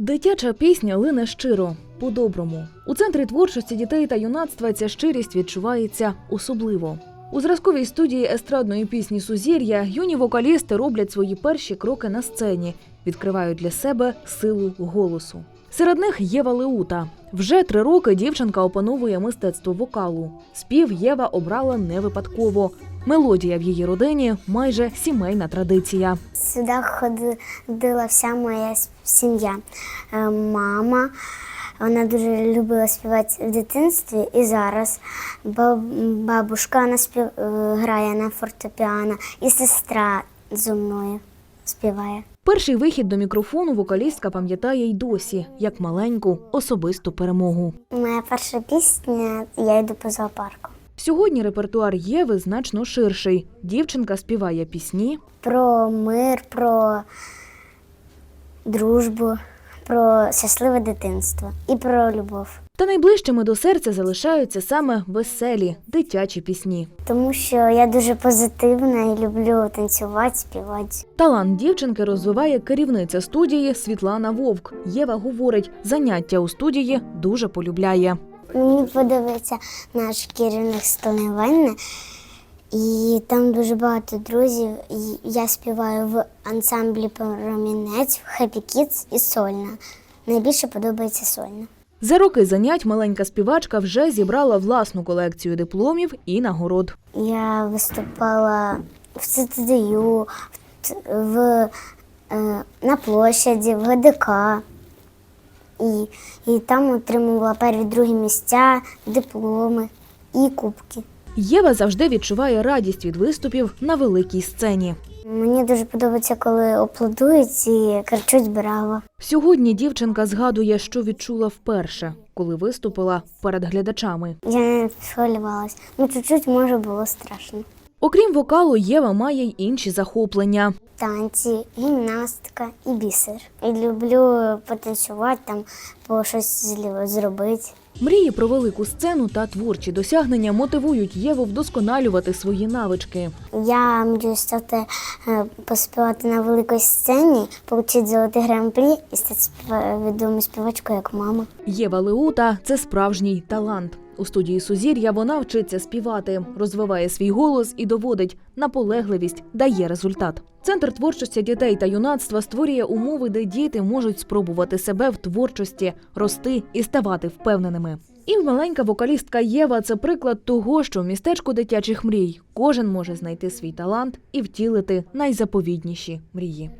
Дитяча пісня лине щиро, по-доброму. У центрі творчості дітей та юнацтва ця щирість відчувається особливо. У зразковій студії естрадної пісні Сузір'я юні вокалісти роблять свої перші кроки на сцені, відкривають для себе силу голосу. Серед них Єва Леута. Вже три роки дівчинка опановує мистецтво вокалу. Спів Єва обрала не випадково. Мелодія в її родині майже сімейна традиція. Сюди ходила вся моя сім'я. Е, Мама, вона дуже любила співати в дитинстві і зараз. Баб- Бабушка вона спів... е, грає на фортепіано, і сестра зі мною співає. Перший вихід до мікрофону вокалістка пам'ятає й досі як маленьку особисту перемогу. Моя перша пісня Я йду по зоопарку. Сьогодні репертуар Єви значно ширший. Дівчинка співає пісні, Про мир, про дружбу, про щасливе дитинство і про любов. та найближчими до серця залишаються саме веселі дитячі пісні. Тому що я дуже позитивна і люблю танцювати, співати. Талант дівчинки розвиває керівниця студії Світлана Вовк. Єва говорить, заняття у студії дуже полюбляє. Мені подобається наш керівник Стони Венни, і там дуже багато друзів. І я співаю в ансамблі Промінець, в Happy Kids і сольна. Найбільше подобається сольна. За роки занять маленька співачка вже зібрала власну колекцію дипломів і нагород. Я виступала в ЦТДЮ, в, в, е, на площаді, в ГДК. І, і там отримувала перві другі місця, дипломи і кубки. Єва завжди відчуває радість від виступів на великій сцені. Мені дуже подобається, коли аплодують і кричуть браво. Сьогодні дівчинка згадує, що відчула вперше, коли виступила перед глядачами. Я не схвилювалась. Ну, чуть-чуть, може, було страшно. Окрім вокалу, Єва має й інші захоплення. Танці, гімнастика і бісер. І люблю потанцювати, там, по щось зробити. Мрії про велику сцену та творчі досягнення мотивують Єву вдосконалювати свої навички. Я мрію стати е, поспівати на великій сцені, отримати золотий гран-прі і стати відомою співачкою, як мама. Єва Леута це справжній талант. У студії Сузір'я вона вчиться співати, розвиває свій голос і доводить наполегливість дає результат. Центр творчості дітей та юнацтва створює умови, де діти можуть спробувати себе в творчості, рости і ставати впевненими. І маленька вокалістка Єва це приклад того, що в містечку дитячих мрій кожен може знайти свій талант і втілити найзаповідніші мрії.